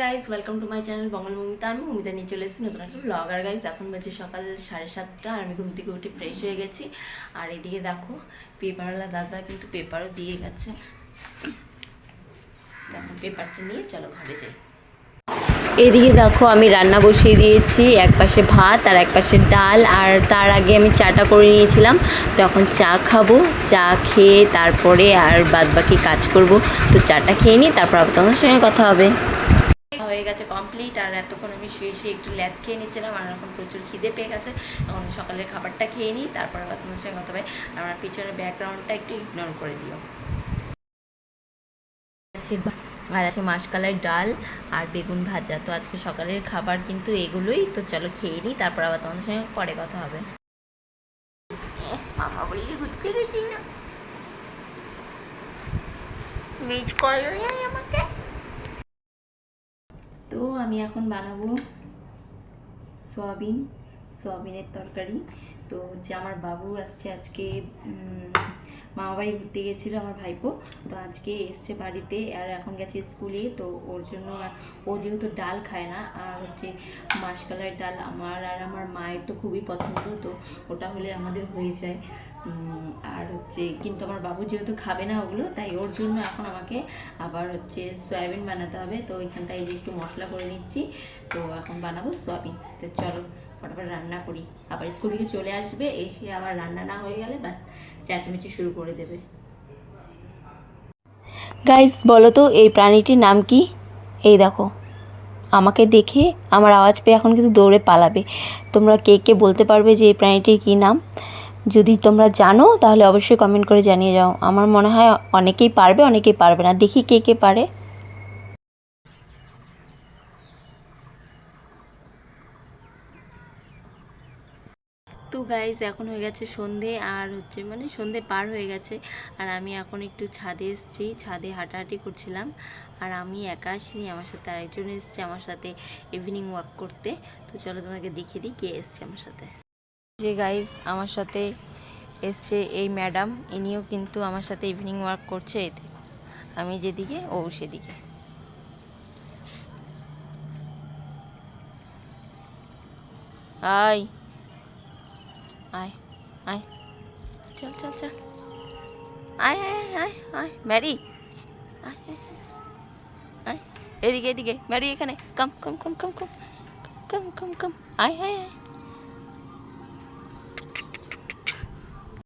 Guys welcome to my channel Bongal Mamita আমি মমিতা নিয়ে চলে এসেছি নতুন একটা ব্লগ আর গাইজ এখন বাজে সকাল সাড়ে সাতটা আর আমি ঘুম থেকে উঠে ফ্রেশ হয়ে গেছি। আর এদিকে দেখো, পেপারওয়ালা দাদা কিন্তু পেপারও দিয়ে গেছে। এখন পেপারটা নিয়ে চলো ঘরে যাই। এদিকে দেখো, আমি রান্না বসিয়ে দিয়েছি। এক পাশে ভাত আর এক পাশে ডাল। আর তার আগে আমি চাটা করে নিয়েছিলাম। তো এখন চা খাব, চা খেয়ে তারপরে আর বাদ বাকি কাজ করব। তো চাটা খেয়ে নিই তারপর তোমাদের সঙ্গে কথা হবে। গেছে কমপ্লিট আর এতক্ষণ আমি শুয়ে শুয়ে একটু ল্যাদ খেয়ে নিচ্ছিলাম আর এখন প্রচুর খিদে পেয়ে গেছে। এখন সকালের খাবারটা খেয়ে নিই তারপর আবার তোমাদের সঙ্গে কথা হবে। আমার পিছনের ব্যাকগ্রাউন্ডটা একটু ইগনোর করে দিও। আর আছে মাসকালের ডাল আর বেগুন ভাজা। তো আজকে সকালের খাবার কিন্তু এগুলোই তো চলো খেয়ে নিই তারপর আবার তোমাদের সঙ্গে পরে কথা হবে। মামা বললি ঘুরতে গেছি না মিট করো আমাকে তো আমি এখন বানাবো সয়াবিন সয়াবিনের তরকারি। তো হচ্ছে আমার বাবু আসছে আজকে মামা বাড়ি ঘুরতে গেছিল আমার ভাইপো। তো আজকে এসছে বাড়িতে আর এখন গেছে স্কুলে। তো ওর জন্য ও যেহেতু ডাল খায় না, আর হচ্ছে মাসকালের ডাল আমার আর আমার মায়ের তো খুবই পছন্দ, তো ওটা হলে আমাদের হয়ে যায়। আর হচ্ছে কিন্তু আমার বাবু যেহেতু খাবে না ওগুলো, তাই ওর জন্য এখন আমাকে আবার হচ্ছে সয়াবিন বানাতে হবে। তো এখানটায় যে একটু মশলা করে নিচ্ছি, তো এখন বানাবো সয়াবিন। তো চলো ফটাফট রান্না করি। আবার স্কুল থেকে চলে আসবে, এসে আবার রান্না না হয়ে গেলে ব্যাস চেঁচামেচি শুরু করে দেবে। গাইস বলো তো, এই প্রাণীটির নাম কি? এই দেখো, আমাকে দেখে আমার আওয়াজ পেয়ে এখন কিন্তু দৌড়ে পালাবে। তোমরা কে কে বলতে পারবে যে এই প্রাণীটির কী নাম? যদি তোমরা জানো, তাহলে অবশ্যই কমেন্ট করে জানিয়ে যাও। আমার মনে হয় অনেকেই পারবে অনেকেই পারবে না। দেখি কে কে পারে। তো গাইজ এখন হয়ে গেছে সন্ধে আর হচ্ছে মানে সন্ধে পার হয়ে গেছে। আর আমি এখন একটু ছাদে এসেছি, ছাদে হাঁটাহাঁটি করছিলাম। আর আমি একা আসিনি, আমার সাথে আরেকজন এসছে আমার সাথে ইভিনিং ওয়াক করতে। তো চলো তোমাকে দেখিয়ে দিই কে এসছে আমার সাথে। যে গাইজ আমার সাথে এসছে এই ম্যাডাম ইনিও কিন্তু আমার সাথে ইভিনিং ওয়াক করছে এতে আমি যেদিকে, ও সেদিকে। আয়। আয় আয়। চল চল চল। আয় আয় আয় আয় ম্যারি। আয়, আয় এদিকে এদিকে। ম্যারি এখানে। কম কম কম কম। কম কম কম কম। আয় আয় আয়।